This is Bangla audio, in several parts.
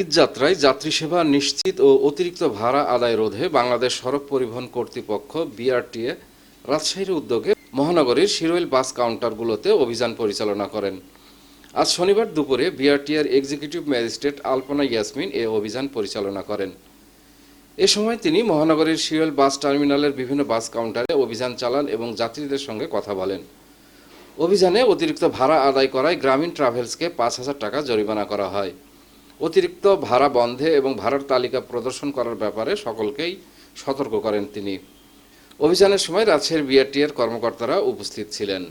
ঈদ যাত্রায় যাত্রী সেবা নিশ্চিত ও অতিরিক্ত ভাড়া আদায় রোধে বাংলাদেশ সড়ক পরিবহন কর্তৃপক্ষ বিআরটিএ রাজশাহীর উদ্যোগে মহানগরীর শিরোইল বাস কাউন্টারগুলোতে অভিযান পরিচালনা করেন। আজ শনিবার দুপুরে বিআরটিএর এক্সিকিউটিভ ম্যাজিস্ট্রেট আলপনা ইয়াসমিন এ অভিযান পরিচালনা করেন। এ সময় তিনি মহানগরীর শিরোইল বাস টার্মিনালের বিভিন্ন বাস কাউন্টারে অভিযান চালান এবং যাত্রীদের সঙ্গে কথা বলেন। অভিযানে অতিরিক্ত ভাড়া আদায় করায় গ্রামীণ ট্রাভেলসকে পাঁচ হাজার টাকা জরিমানা করা হয়। অতিরিক্ত ভাড়া বন্ধে এবং ভাড়ার তালিকা প্রদর্শন করার ব্যাপারে সকলকেই সতর্ক করেন তিনি। অভিযানের সময় রাজশাহীর বিআরটিএর কর্মকর্তারা উপস্থিত ছিলেন।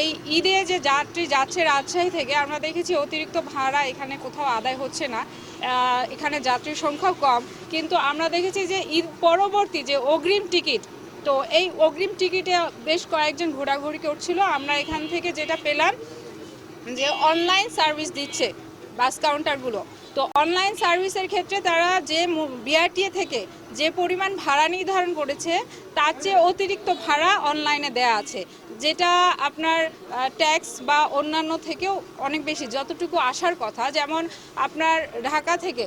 এই ঈদে যে যাত্রী যাচ্ছে রাজশাহী থেকে, আমরা দেখেছি অতিরিক্ত ভাড়া এখানে কোথাও আদায় হচ্ছে না। এখানে যাত্রীর সংখ্যাও কম। কিন্তু আমরা দেখেছি যে ঈদ পরবর্তী যে অগ্রিম টিকিট, তো এই অগ্রিম টিকিটে বেশ কয়েকজন ঘোরাঘুরি করছিল। আমরা এখান থেকে যেটা পেলাম যে অনলাইন সার্ভিস দিচ্ছে বাস কাউন্টারগুলো তো অনলাইন সার্ভিসের ক্ষেত্রে তারা যে বিআরটিএ থেকে যে পরিমাণ ভাড়া নির্ধারণ করেছে, তার চেয়ে অতিরিক্ত ভাড়া অনলাইনে দেয়া আছে, যেটা আপনার ট্যাক্স বা অন্যান্য থেকেও অনেক বেশি, যতটুকু আসার কথা। যেমন আপনার ঢাকা থেকে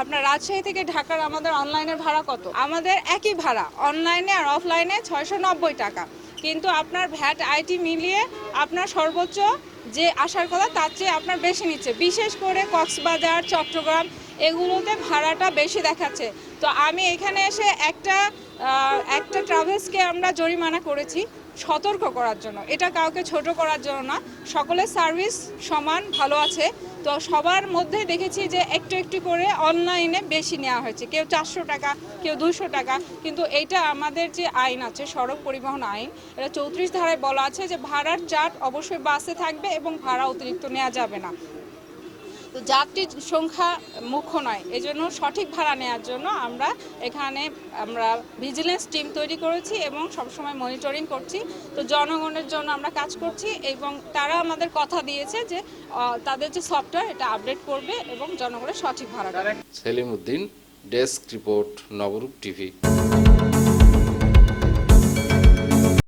আপনার রাজশাহী থেকে ঢাকার আমাদের অনলাইনের ভাড়া কত? আমাদের একই ভাড়া অনলাইনে আর অফলাইনে ছয়শো নব্বই টাকা। কিন্তু আপনার ভ্যাট আইটি মিলিয়ে আপনার সর্বোচ্চ যে আসার কথা, তার চেয়ে আপনার বেশি নিচ্ছে। বিশেষ করে কক্সবাজার, চট্টগ্রাম, এগুলোতে ভাড়াটা বেশি দেখাচ্ছে। তো আমি এখানে এসে একটা একটা ট্রাভেলসকে আমরা জরিমানা করেছি সতর্ক করার জন্য। এটা কাউকে ছোট করার জন্য না। সকলের সার্ভিস সমান, ভালো আছে। তো সবার মধ্যে দেখেছি যে একটু একটু করে অনলাইনে বেশি নেওয়া হয়েছে। কেউ চারশো টাকা, কেউ দুশো টাকা। কিন্তু এটা আমাদের যে আইন আছে, সড়ক পরিবহন আইন, এটা চৌত্রিশ ধারায় বলা আছে যে ভাড়ার চার্ট অবশ্যই বাসে থাকবে এবং ভাড়া অতিরিক্ত নেওয়া যাবে না। তো যাত্রীর সংখ্যা মুখ্য নয়। এজন্য সঠিক ভাড়া নেওয়ার জন্য আমরা এখানে আমরা ভিজিলেন্স টিম তৈরি করেছি এবং সবসময় মনিটরিং করছি। তো জনগণের জন্য আমরা কাজ করছি এবং তারা আমাদের কথা দিয়েছে যে তাদের যে সফটওয়্যার এটা আপডেট করবে এবং জনগণের সঠিক ভাড়া Selim Uddin desk report, Nabarup TV.